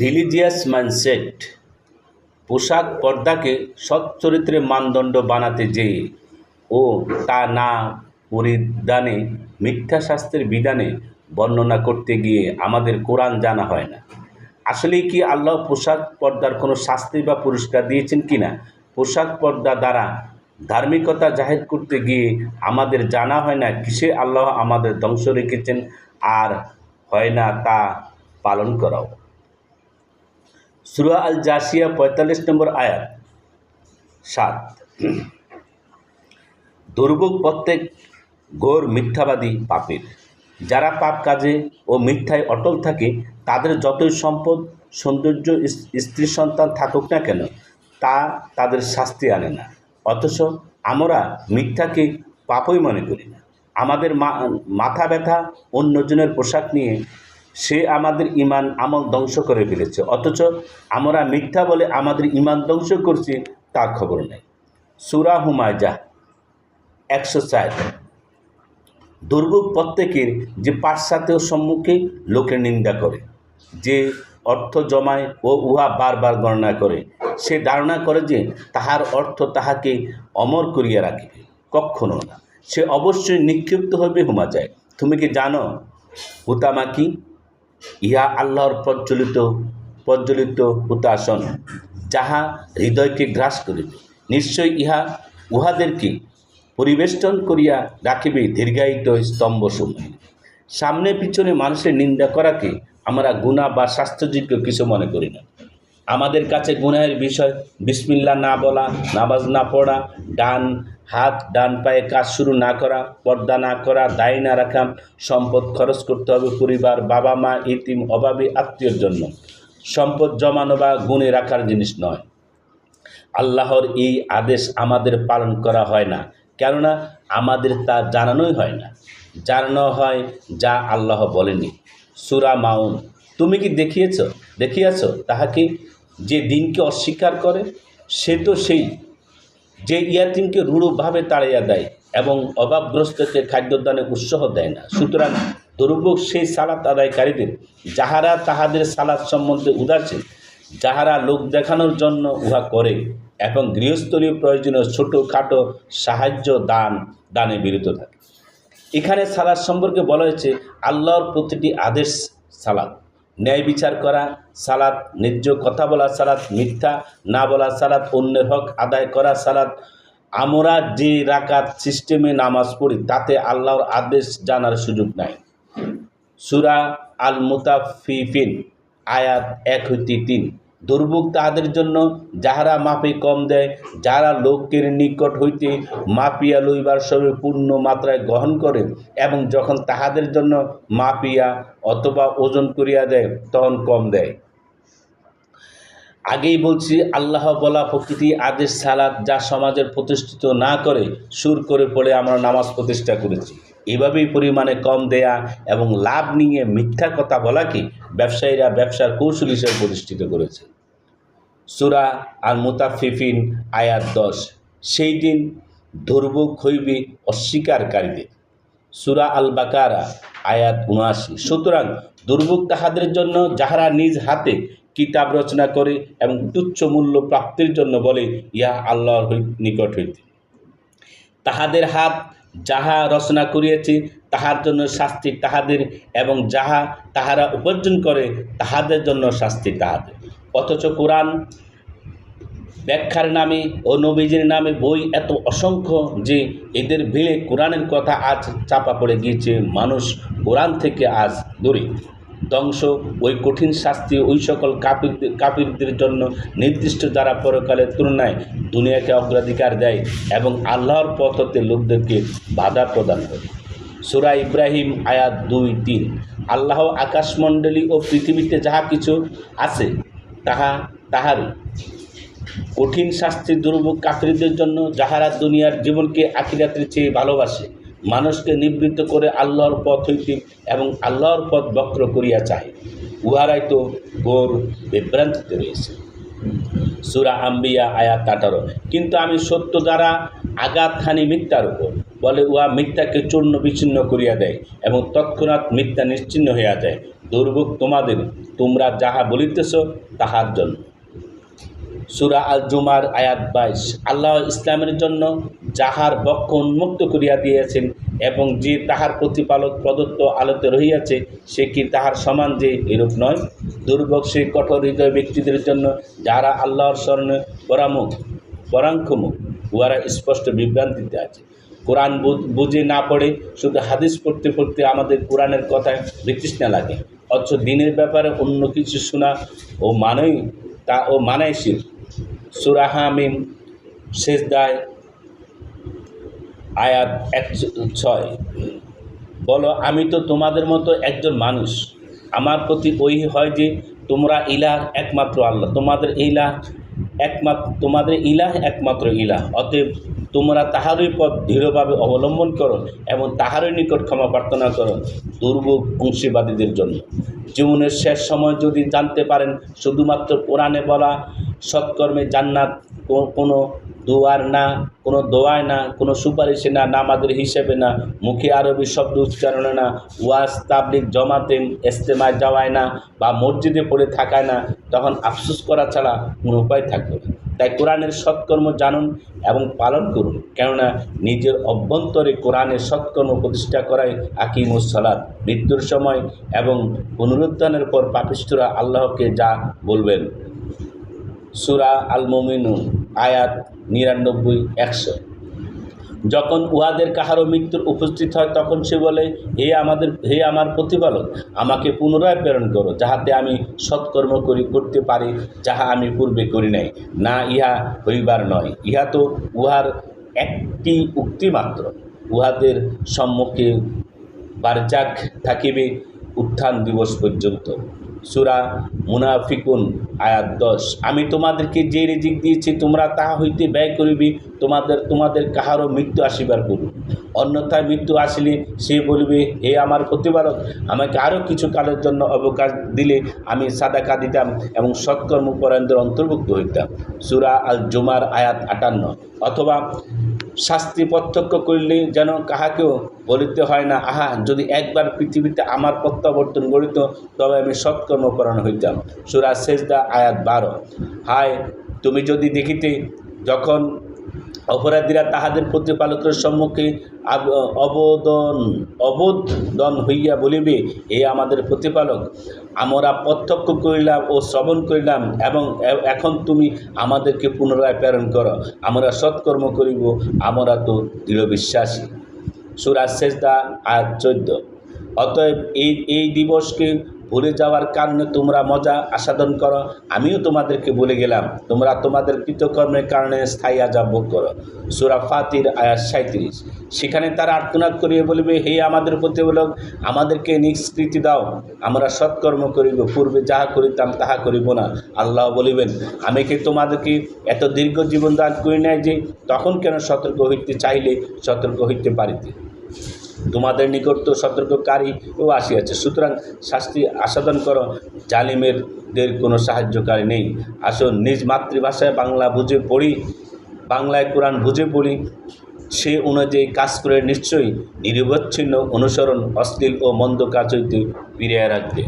Religious mindset পোশাক পর্দাকে সৎ চরিত্রের মানদণ্ড বানাতে যেয়ে ও তা না পরিধানে মিথ্যা শাস্ত্রের বিধানে বর্ণনা করতে গিয়ে আমাদের কোরআন জানা হয় না। আসলেই কি আল্লাহ পোশাক পর্দার কোনো শাস্তি বা পুরস্কার দিয়েছেন কি না? পোশাক পর্দা দ্বারা ধার্মিকতা জাহির করতে গিয়ে আমাদের জানা হয় না কিসে আল্লাহ আমাদের ধ্বংস রেখেছেন? আর হয় না তা পালন করাও সুরা আল জাসিয়া পঁয়তাল্লিশ নম্বর আয়াত সাত দুর্ভোগ প্রত্যেক গোর মিথ্যাবাদী পাপের যারা পাপ কাজে ও মিথ্যায় অটল থাকে, তাদের যতই সম্পদ, সৌন্দর্য স্ত্রী সন্তান থাকুক না কেন, তা তাদের শাস্তি আনে না। অথচ আমরা মিথ্যাকে পাপই মনে করি না। আমাদের মাথা ব্যথা অন্যজনের পোশাক নিয়ে সে আমাদের ইমান, আমল ধ্বংস করে ফেলেছে। অথচ আমরা মিথ্যা বলে আমাদের ইমান ধ্বংস করছি তার খবর নেই। সুরা হুমায়জা একশো চার। দুর্ভোগ প্রত্যেকের যে পাশ্চাত্যের সম্মুখে লোকের নিন্দা করে, যে অর্থ জমায় ও উহা বারবার গণনা করে, সে ধারণা করে যে তাহার অর্থ তাহাকে অমর করিয়া রাখিবে। কখনো না। সে অবশ্যই নিক্ষিপ্ত হইবে হুমা যায় তুমি কি জানো? হুতামা কি? ইহা আল্লাহর প্রজ্বলিত প্রজ্বলিত হুতাসন যাহা হৃদয়কে গ্রাস করিবে। নিশ্চয় ইহা উহাদেরকে পরিবেষ্টন করিয়া রাখিবে দীর্ঘায়িত স্তম্ভ স্তম্ভসমূহ। সামনে পিছনে মানুষের নিন্দা করাকে আমরা গুণা বা স্বাস্থ্যযোগ্য কিছু মনে করি না। আমাদের কাছে গুনাহের বিষয় বিসমিল্লা না বলা, নামাজ না পড়া ডান হাত, ডান পায়ে কাজ শুরু না করা, পর্দা না করা, দায় না রাখা, সম্পদ খরচ করতে হবে পরিবার, বাবা মা, ইতিম, অভাবী, আত্মীয়র জন্য। সম্পদ জমানো বা গুণে রাখার জিনিস নয়। আল্লাহর এই আদেশ আমাদের পালন করা হয় না, কেননা আমাদের তা জানানোই হয় না। জানানো হয় যা আল্লাহ বলেনি। সুরা মাউন, তুমি কি দেখিয়েছ? দেখিয়াছ? তাহাকে যে দিনকে অস্বীকার করে? সে তো সেই যে ইয়াতিমকে রূঢ়ভাবে তাড়াইয়া দেয় এবং অভাবগ্রস্তকে খাদ্যদানে উৎসাহ দেয় না। সুতরাং দুর্ভোগ সেই সালাত আদায়কারীদের, যাহারা তাহাদের সালাত সম্বন্ধে উদাসীন, যাহারা লোক দেখানোর জন্য উহা করে এবং গৃহস্থলীয় প্রয়োজনীয় ছোটোখাটো সাহায্য দান, দানে বিরত থাকে। এখানে সালাদ সম্পর্কে বলা হয়েছে, আল্লাহর প্রতিটি আদেশ সালাদ ন্যায় বিচার করা সালাদ ন্যায্য কথা বলা সালাদ মিথ্যা, না বলা সালাদ অন্যের হক আদায় করা সালাদ আমরা যে রাকাত সিস্টেমে নামাজ পড়ি, তাতে আল্লাহর আদেশ জানার সুযোগ নাই। সুরা আল মুতাফিফিন আয়াত এক হইতে তিন। দুর্ভোগ তাহাদের জন্য যাহারা মাপে কম দেয় যারা লোকের নিকট হইতে মাপিয়া লইবার সবে পূর্ণ মাত্রায় গ্রহণ করে এবং যখন তাহাদের জন্য মাপিয়া অথবা ওজন করিয়া দেয়, তখন কম দেয়। আগেই বলছি, আল্লাহ বলা প্রকৃতি আদেশ সালাদ যা সমাজের প্রতিষ্ঠিত না করে, সুর করে পড়ে আমরা নামাজ প্রতিষ্ঠা করেছি। এভাবেই পরিমাণে কম দেয়া এবং লাভ নিয়ে মিথ্যা কথা বলাকে ব্যবসায়ীরা ব্যবসার কৌশল হিসেবে প্রতিষ্ঠিত করেছে। সুরা আর মুতাফিফিন আয়াত দশ। সেই দিন দুর্ভোগ হইবে অস্বীকারীদের। সুরা আল বাকারা আয়াত উনআশি। সুতরাং দুর্ভোগ তাহাদের জন্য যাহারা নিজ হাতে কিতাব রচনা করে এবং তুচ্ছ মূল্য প্রাপ্তির জন্য বলে, ইহা আল্লাহর নিকট হইতে। তাহাদের হাত যাহা রচনা করিয়াছে, তাহার জন্য শাস্তি তাহাদের এবং যাহা তাহারা উপার্জন করে, তাহাদের জন্য শাস্তি তাহাদের। অথচ কোরআন ব্যাখ্যার নামে ও নবীজির নামে বই এত অসংখ্য যে এদের ভিড়ে কোরআনের কথা আজ চাপা পড়ে গিয়েছে। মানুষ কোরআন থেকে আজ দূরে। ধ্বংস, ওই কঠিন শাস্তি, ওই সকল কাপিরদের কাপিরদের জন্য নির্দিষ্ট দ্বারা পরকালের তুলনায় দুনিয়াকে অগ্রাধিকার দেয় এবং আল্লাহর পথ হতে লোকদেরকে বাধা প্রদান করে। সুরা ইব্রাহিম আয়াত দুই তিন। আল্লাহ আকাশমণ্ডলী ও পৃথিবীতে যাহা কিছু আছে তাহা, তাহারই। কঠিন শাস্তির দুর্ভোগ কাফিরদের জন্য যাহারা দুনিয়ার জীবনকে আখিরাতের চেয়ে ভালোবাসে, মানুষকে নিবৃত্ত করে আল্লাহর পথ হইতে এবং আল্লাহর পথ বক্র করিয়া চায় উহারাই তো গোর বিভ্রান্তিতে রয়েছে। সুরা আম্বিয়া আয়াত আঠারো। কিন্তু আমি সত্য দ্বারা আঘাত হানি মিথ্যার উপর বলে, উহা মিথ্যাকে চূর্ণ বিচ্ছিন্ন করিয়া দেয় এবং তৎক্ষণাৎ মিথ্যা নিশ্চিন্ন হইয়া যায়। দুর্ভোগ তোমাদের, তোমরা যাহা বলিতেছ তাহার জন্য। সুরা আল জুমার আয়াত বাইশ। আল্লাহ ইসলামের জন্য যাহার বক্ষ উন্মুক্ত করিয়া দিয়েছেন এবং যে তাহার প্রতিপালক প্রদত্ত আলোতে রহিয়াছে, সে কি তাহার সমান যে এরূপ নয়? দুর্ভোগ সেই কঠোর হৃদয় ব্যক্তিদের জন্য যারা আল্লাহর স্মরণে পরামুখ, পরাঙ্কমুখ, উহারা স্পষ্ট বিভ্রান্তিতে আছে। কোরআন বুঝে না পড়ে, শুধু হাদিস পড়তে পড়তে আমাদের কোরআনের কথায় বিতৃষ্ণা লাগে। অথচ দিনের ব্যাপারে অন্য কিছু শোনা ও মানেই তা, ও মানাইশীল সুরাহামিম শেষদায় আয়াত এক ছয়। বলো, আমি তো তোমাদের মতো একজন মানুষ। আমার প্রতি ওই হয় যে তোমরা ইলাহ একমাত্র আল্লাহ, তোমাদের ইলাহ একমাত্র, তোমাদের ইলাহ একমাত্র ইলাহ। অতএব তোমরা তাহারই পথ দৃঢ়ভাবে অবলম্বন করো এবং তাহারই নিকট ক্ষমা প্রার্থনা করো দুর্ভোগ অংশীবাদীদের জন্য। জীবনের শেষ সময় যদি জানতে পারেন, শুধুমাত্র কোরআনে বলা সৎকর্মে জান্নাত কোনো দোয়ার না, কোনো দোয়ায় না, কোনো সুপারিশে না, নামাজের হিসেবে না, মুখে আরবি শব্দ উচ্চারণে না, ওয়াজ তাবলিক জমাতে এস্তেমায় যাওয়ায় না বা মসজিদে পড়ে থাকায় না, তখন আফসোস করা ছাড়া কোনো উপায় থাকবে না। তাই কোরআনের সৎকর্ম জানুন এবং পালন করুন। কেননা নিজের অভ্যন্তরে কোরআনের সৎকর্ম প্রতিষ্ঠা করাই আকিমুস সালাত, মৃত্যুর সময় এবং পুনরুত্থানের পর পাপিষ্ঠরা আল্লাহকে যা বলবেন। সুরা আল মোমিনুন আয়াত নিরানব্বই, একশো। যখন উহাদের কাহারও মৃত্যুর উপস্থিত হয়, তখন সে বলে, হে আমাদের, হে আমার প্রতিপালক, আমাকে পুনরায় প্রেরণ করো, যাহাতে আমি সৎকর্ম করি, করতে পারি, যাহা আমি পূর্বে করি নাই। না ইহা হইবার নয়। ইহা তো উহার একটি উক্তি মাত্র। উহাদের সম্মুখে বারজাক থাকিবে উত্থান দিবস পর্যন্ত। সুরা মুনাফিকুন, আয়াত দশ। আমি তোমাদেরকে যে রিজিক দিয়েছি, তোমরা তাহা হইতে ব্যয় করিবি, তোমাদের তোমাদের কাহারও মৃত্যু আসিবার করুন অন্যথায় মৃত্যু আসিলে সে বলবে, হে আমার প্রতিপালক, আমাকে আরও কিছু কালের জন্য অবকাশ দিলে আমি সাদাকা দিতাম এবং সৎকর্ম পরায়ণদের অন্তর্ভুক্ত হইতাম। সুরা আল জুমার আয়াত আটান্ন। অথবা শাস্তি প্রত্যক্ষ করলে যেন কাহাকেও বলিতে হয় না, আহা, যদি একবার পৃথিবীতে আমার প্রত্যাবর্তন গড়িত, তবে আমি সৎকর্মপরায়ণ হইতাম। সুরা শেষদা আয়াত বারো। হায়, তুমি যদি দেখিতে যখন অপরাধীরা তাহাদের প্রতিপালকের সম্মুখে অবদন অবোধন হইয়া বলিবে এ আমাদের প্রতিপালক, আমরা প্রত্যক্ষ করিলাম ও শ্রবণ করিলাম এবং এখন তুমি আমাদেরকে পুনরায় প্রেরণ করো। আমরা সৎকর্ম করিব, আমরা তো দৃঢ় বিশ্বাসী সুরাজ শেষদা আর চোদ্দ। অতএব এই এই দিবসকে ভুলে যাওয়ার কারণে তোমরা মজা আস্বাদন করো। আমিও তোমাদেরকে বলে গেলাম। তোমরা তোমাদের কৃতকর্মের কারণে স্থায়ী আজাব ভোগ করো। সুরা ফাতির, আয়াত সাঁত্রিশ সেখানে তারা আর্তনাদ করিয়ে বলবে, হে আমাদের প্রতি প্রতিপালক, আমাদেরকে নিষ্কৃতি দাও। আমরা সৎকর্ম করিব, পূর্বে যাহা করিতাম তাহা করিব না। আল্লাহ বলিবেন, আমি কি তোমাদেরকে এত দীর্ঘ জীবন দান করি নাই যে, তখন কেন সতর্ক হইতে চাইলে সতর্ক হইতে পারিতে? তোমাদের নিকট তো ও আসিয়াছে। সুতরাং শাস্তি আস্বাদন করো। জালিমেরদের কোনো সাহায্যকারী নেই। আসুন নিজ মাতৃভাষায় বাংলা বুঝে পড়ি, বাংলায় কোরআন বুঝে পড়ি। সে অনুযায়ী কাজ করে নিশ্চয়ই নিরবচ্ছিন্ন অনুসরণ, অশ্লীল ও মন্দ কাজ হইতে ফিরিয়ে রাখবে।